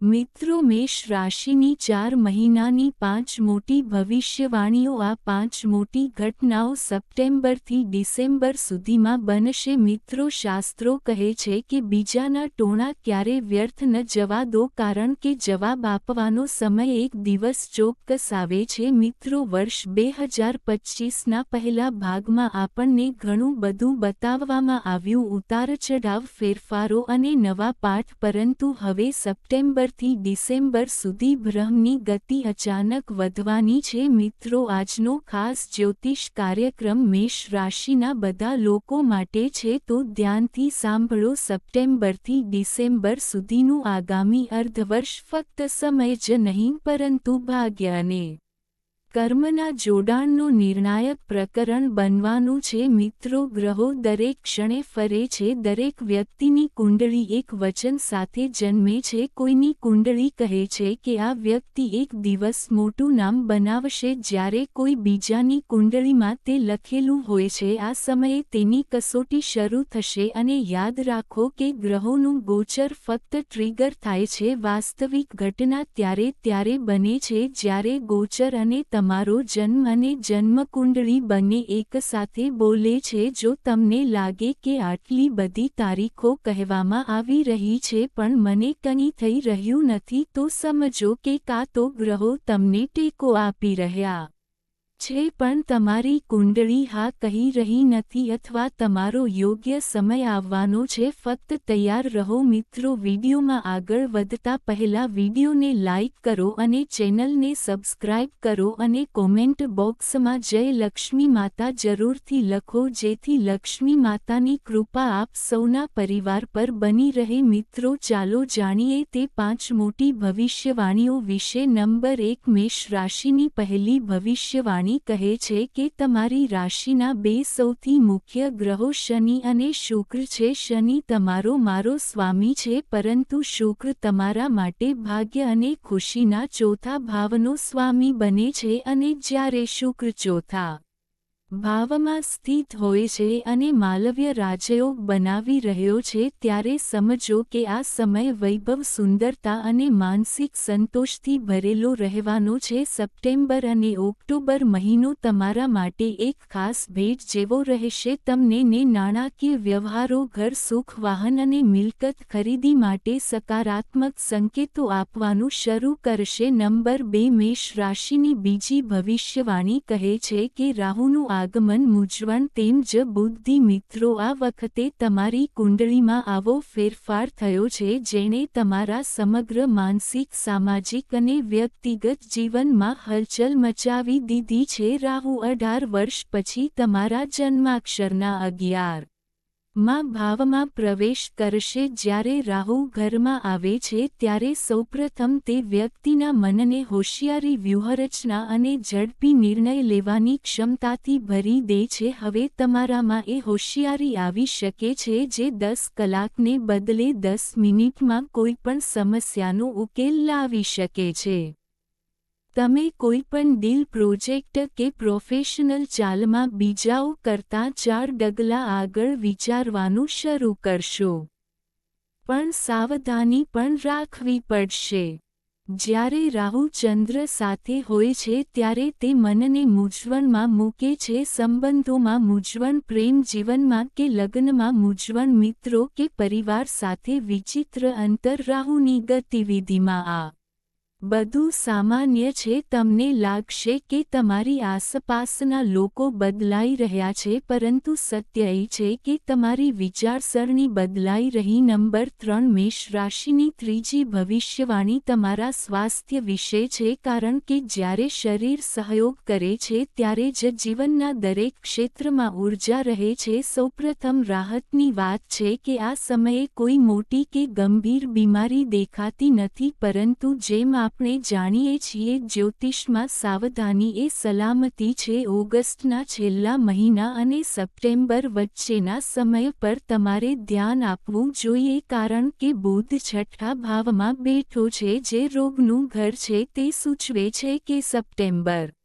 મિત્રો, મેષ રાશિની ચાર મહિનાની પાંચ મોટી ભવિષ્યવાણીઓ આ પાંચ મોટી ઘટનાઓ સપ્ટેમ્બરથી ડિસેમ્બર સુધીમાં બનશે. મિત્રો, શાસ્ત્રો કહે છે કે બીજાના ટોણા ક્યારે વ્યર્થ ન જવા દો, કારણ કે જવાબ આપવાનો સમય એક દિવસ ચોક્કસ આવે છે. મિત્રો, વર્ષ બે હજાર પચીસના પહેલા ભાગમાં આપણને ઘણું બધું બતાવવામાં આવ્યું. ઉતારચઢાવ ફેરફારો અને નવા પાઠ, પરંતુ હવે સપ્ટેમ્બર થી ડિસેમ્બર સુધી બ્રહ્મની ગતિ અચાનક વધવાની છે. મિત્રો, આજનો ખાસ જ્યોતિષ કાર્યક્રમ મેષ રાશિના બધા લોકો માટે છે. તો ધ્યાનથી સાંભળો, સપ્ટેમ્બરથી ડિસેમ્બર સુધીનું આગામી અર્ધવર્ષ ફક્ત સમય જ નહીં, પરંતુ ભાગ્ય અને કર્મના જોડાણનું નિર્ણાયક પ્રકરણ બનવાનું છે. મિત્રો, ગ્રહો દરેક ક્ષણે ફરે છે. દરેક વ્યક્તિની કુંડળી એક વચન સાથે જન્મે છે. કોઈની કુંડળી કહે છે કે આ વ્યક્તિ એક દિવસ મોટું નામ બનાવશે જ્યારે કોઈ બીજાની કુંડળીમાં તે લખેલું હોય છે. આ સમયે તેની કસોટી શરૂ થશે અને યાદ રાખો કે ગ્રહોનું ગોચર ફક્ત ટ્રિગર થાય છે. વાસ્તવિક ઘટના ત્યારે ત્યારે બને છે જ્યારે ગોચર અને તમારો જન્મ અને જન્મકુંડળી બંને એકસાથે બોલે છે જો તમને લાગે કે આટલી બધી તારીખો કહેવામાં આવી રહી છે પણ મને કંઈ થઈ રહ્યું નથી તો સમજો કે કાં તો ગ્રહો તમને ટેકો આપી રહ્યા. છે પણ તમારી કુંડળી હા કહી રહી નથી અથવા તમારો યોગ્ય સમય આવવાનો છે. ફક્ત તૈયાર રહો મિત્રો, વિડીયોમાં આગળ વધતા પહેલા વિડીયોને લાઇક કરો અને ચેનલને સબસ્ક્રાઇબ કરો અને કોમેન્ટ બોક્સમાં જય લક્ષ્મી માતા જરૂરથી લખો જેથી લક્ષ્મી માતાની કૃપા આપ સૌના પરિવાર પર બની રહે. મિત્રો, ચાલો જાણીએ તે પાંચ મોટી ભવિષ્યવાણીઓ વિશે. નંબર એક, મેષ રાશિની પહેલી ભવિષ્યવાણી. વાણી કહે છે કે તમારી રાશિના બે સૌથી મુખ્ય ગ્રહો શનિ અને શુક્ર છે. શનિ તમારો મારો સ્વામી છે, પરંતુ શુક્ર તમારા માટે ભાગ્ય અને ખુશીના ચોથા ભાવનો સ્વામી બને છે અને જ્યારે શુક્ર ચોથા ભાવમાં સ્થિત હોય છે અને માલવ્ય રાજયોગ બનાવી રહ્યો છે ત્યારે સમજો કે આ સમય વૈભવ, સુંદરતા અને માનસિક સંતોષથી ભરેલો રહેવાનો છે. સપ્ટેમ્બર અને ઓક્ટોબર મહિનો તમારા માટે એક ખાસ ભેટ જેવો રહેશે. તમને ને નાણાકીય વ્યવહારો, ઘર સુખ, વાહન અને મિલકત ખરીદી માટે સકારાત્મક સંકેતો આપવાનું શરૂ કરશે. નંબર બે, મેષ રાશિની બીજી ભવિષ્યવાણી કહે છે કે રાહુનું આગમન મૂંઝવણ તેમ જ બુદ્ધિ મિત્રો, આ વખતે તમારી કુંડળીમાં આવો ફેરફાર થયો છે, જેણે તમારા સમગ્ર માનસિક, સામાજિક અને વ્યક્તિગત જીવનમાં હલચલ મચાવી દીધી છે. રાહુ અઢાર વર્ષ પછી તમારા જન્માક્ષરના અગિયાર માં ભાવમાં પ્રવેશ કરશે જ્યારે રાહુ ઘરમાં આવે છે ત્યારે સૌપ્રથમ તે વ્યક્તિના મનને હોશિયારી વ્યૂહરચના અને ઝડપી નિર્ણય લેવાની ક્ષમતાથી ભરી દે છે. હવે તમારામાં એ હોશિયારી આવી શકે છે જે દસ કલાકને બદલે દસ મિનિટમાં કોઈપણ સમસ્યાનો ઉકેલ લાવી શકે છે. તમે કોઈપણ ડીલ પ્રોજેક્ટ કે પ્રોફેશનલ ચાલમાં બીજાઓ કરતાં ચાર ડગલા આગળ વિચારવાનું શરૂ કરશો. પણ સાવધાની પણ રાખવી પડશે. જ્યારે રાહુ ચંદ્ર સાથે હોય છે ત્યારે તે મનને મૂંઝવણમાં મૂકે છે, સંબંધોમાં મૂંઝવણ, પ્રેમ જીવનમાં કે લગ્નમાં મૂંઝવણ, મિત્રો કે પરિવાર સાથે વિચિત્ર અંતર રાહુની ગતિવિધિમાં આ બધું સામાન્ય છે, તમને લાગશે કે તમારી આસપાસના લોકો બદલાઈ રહ્યા છે, પરંતુ સત્ય એ છે કે તમારી વિચારસરણી બદલાઈ રહી. નંબર ત્રણ, મેષ રાશિની ત્રીજી ભવિષ્યવાણી તમારા સ્વાસ્થ્ય વિશે છે, કારણ કે જ્યારે શરીર સહયોગ કરે છે, ત્યારે જ જીવનના દરેક ક્ષેત્રમાં ઊર્જા રહે છે. સૌપ્રથમ રાહતની વાત છે કે આ સમયે કોઈ મોટી કે ગંભીર બીમારી દેખાતી નથી, પરંતુ જેમ આપણે જાણીએ છીએ જ્યોતિષમાં સાવધાની એ સલામતી છે ઓગસ્ટના છેલ્લા મહિના અને સપ્ટેમ્બર વચ્ચેના સમય પર તમારે ધ્યાન આપવું જોઈએ કારણ કે બુધ છઠ્ઠા ભાવમાં બેઠો છે જે રોગનું ઘર છે તે સૂચવે છે કે સપ્ટેમ્બર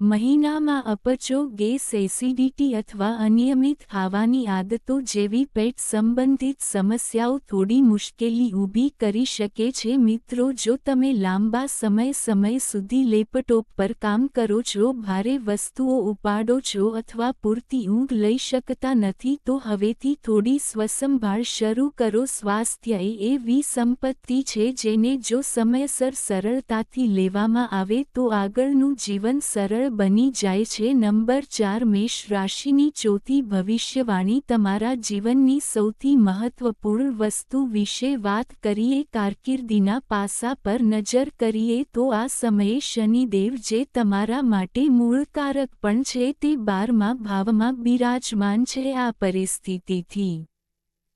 મહિનામાં અપચો, ગેસ, એસિડિટી અથવા અનિયમિત ખાવાની આદતો જેવી પેટ સંબંધિત સમસ્યાઓ થોડી મુશ્કેલી ઊભી કરી શકે છે. મિત્રો, જો તમે લાંબા સમય સમય સુધી લેપટોપ પર કામ કરો છો, ભારે વસ્તુઓ ઉપાડો છો અથવા પૂરતી ઊંઘ લઈ શકતા નથી, તો હવેથી થોડી સ્વસંભાળ શરૂ કરો. સ્વાસ્થ્ય એવી સંપત્તિ છે જેને જો સમયસર સરળતાથી લેવામાં આવે, તો આગળનું જીવન સરળ બની જાય છે. નંબર ચાર, મેષ રાશિની ચોથી ભવિષ્યવાણી. તમારા જીવનની સૌથી મહત્વપૂર્ણ વસ્તુ વિશે વાત કરીએ. કારકિર્દીના પાસા પર નજર કરીએ તો આ સમયે શનિદેવ જે તમારા માટે મૂળકારક પણ છે તે બારમા ભાવમાં બિરાજમાન છે આ પરિસ્થિતિથી.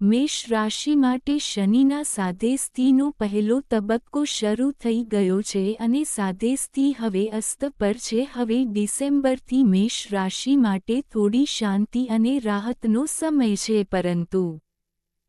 મેષ રાશિ માટે શનિના સાધેસ્થિનો પહેલો તબક્કો શરૂ થઈ ગયો છે અને સાધેસ્થિ હવે અસ્ત પર છે. હવે ડિસેમ્બરથી મેષ રાશિ માટે થોડી શાંતિ અને રાહતનો સમય છે, પરંતુ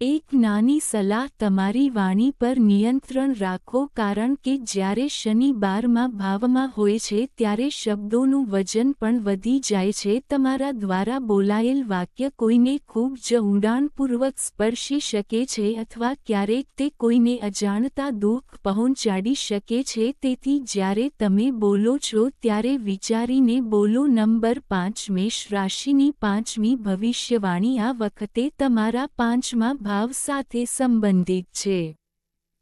એક નાની સલાહ તમારી વાણી પર નિયંત્રણ રાખો કારણ કે જ્યારે શનિ બારમાં ભાવમાં હોય છે ત્યારે શબ્દોનું વજન પણ વધી જાય છે. તમારા દ્વારા બોલાયેલ વાક્ય કોઈને ખૂબ જ ઊંડાણપૂર્વક સ્પર્શી શકે છે અથવા ક્યારેક તે કોઈને અજાણતા દુઃખ પહોંચાડી શકે છે. તેથી જ્યારે તમે બોલો છો ત્યારે વિચારીને બોલો. નંબર પાંચ, મેષ રાશિની પાંચમી ભવિષ્યવાણી આ વખતે તમારા પાંચમા ભાવ સાથે સંબંધિત છે.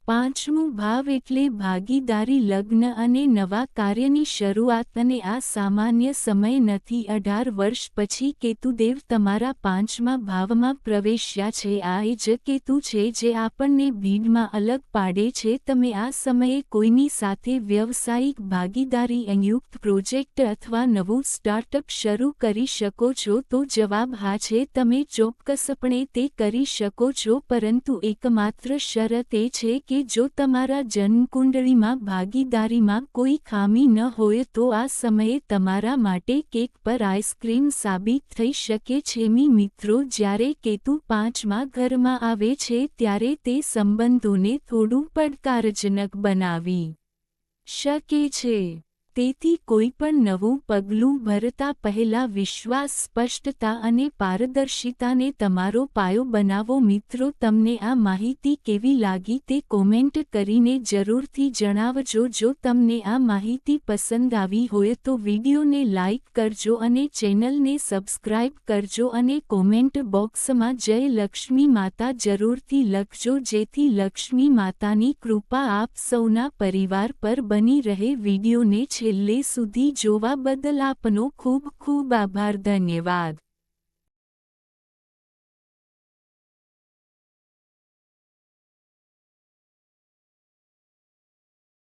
પાંચમું ભાવ એટલે ભાગીદારી, લગ્ન અને નવા કાર્યની શરૂઆત અને આ સામાન્ય સમય નથી. અઢાર વર્ષ પછી કેતુદેવ તમારા પાંચમા ભાવમાં પ્રવેશ્યા છે. આ એ જ કેતુ છે જે આપણને ભીડમાં અલગ પાડે છે. તમે આ સમયે કોઈની સાથે વ્યવસાયિક, ભાગીદારી સંયુક્ત પ્રોજેક્ટ અથવા નવું સ્ટાર્ટઅપ શરૂ કરી શકો છો તો જવાબ હા છે. તમે ચોક્કસપણે તે કરી શકો છો, પરંતુ એકમાત્ર શરત એ છે કે જો તમારા જન્મકુંડળીમાં ભાગીદારીમાં કોઈ ખામી ન હોય તો આ સમયે તમારા માટે કેક પર આઈસ્ક્રીમ સાબિત થઈ શકે છે. મી મિત્રો, જ્યારે કેતુ પાંચમા ઘરમાં આવે છે, ત્યારે તે સંબંધોને થોડું પડકારજનક બનાવી શકે છે. તેથી કોઈપણ નવું પગલું ભરતા પહેલા વિશ્વાસ, સ્પષ્ટતા અને પારદર્શિતાને તમારો પાયો બનાવો. મિત્રો, તમને આ માહિતી કેવી લાગી તે કોમેન્ટ કરીને જરૂરથી જણાવજો. જો તમને આ માહિતી પસંદ આવી હોય તો વિડીયોને લાઇક કરજો અને ચેનલને સબસ્ક્રાઇબ કરજો અને કોમેન્ટ બોક્સમાં જય લક્ષ્મી માતા જરૂરથી લખજો. જેથી લક્ષ્મી માતાની કૃપા આપ સૌના પરિવાર પર બની રહે. વિડીયોને છેલ્લે સુધી જોવા બદલ આપનો ખૂબ ખૂબ આભાર ધન્યવાદ.